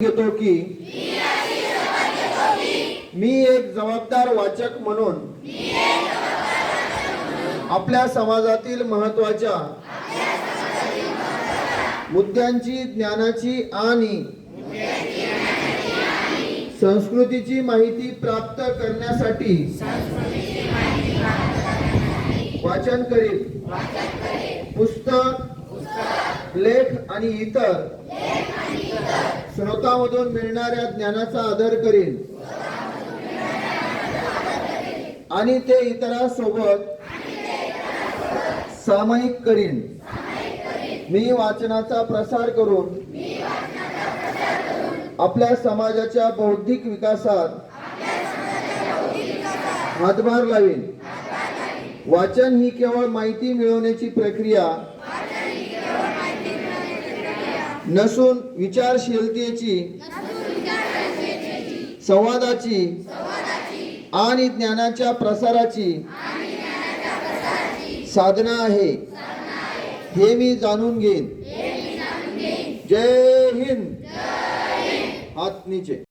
घेतो की? मी एक जबाबदार वाचक म्हणून आपल्या समाजातील महत्त्वाच्या मुद्द्यांची ज्ञानाची आणि संस्कृतीची माहिती प्राप्त करण्यासाठी वाचन करीत. पुस्तक लेख आणि इतर स्रोतामधून मिळणाऱ्या ज्ञानाचा आदर करीन. आणि ते इतरांसोबत सामायिक करीन. मी वाचनाचा प्रसार करून आपल्या समाजाच्या बौद्धिक विकासात हातभार लावीन. वाचन ही केवळ माहिती मिळवण्याची प्रक्रिया नसून विचारशीलतेची संवादाची आणि ज्ञानाच्या प्रसाराची साधना आहे. हे मी जाणून घेईन. जय हिंद. हात नीचे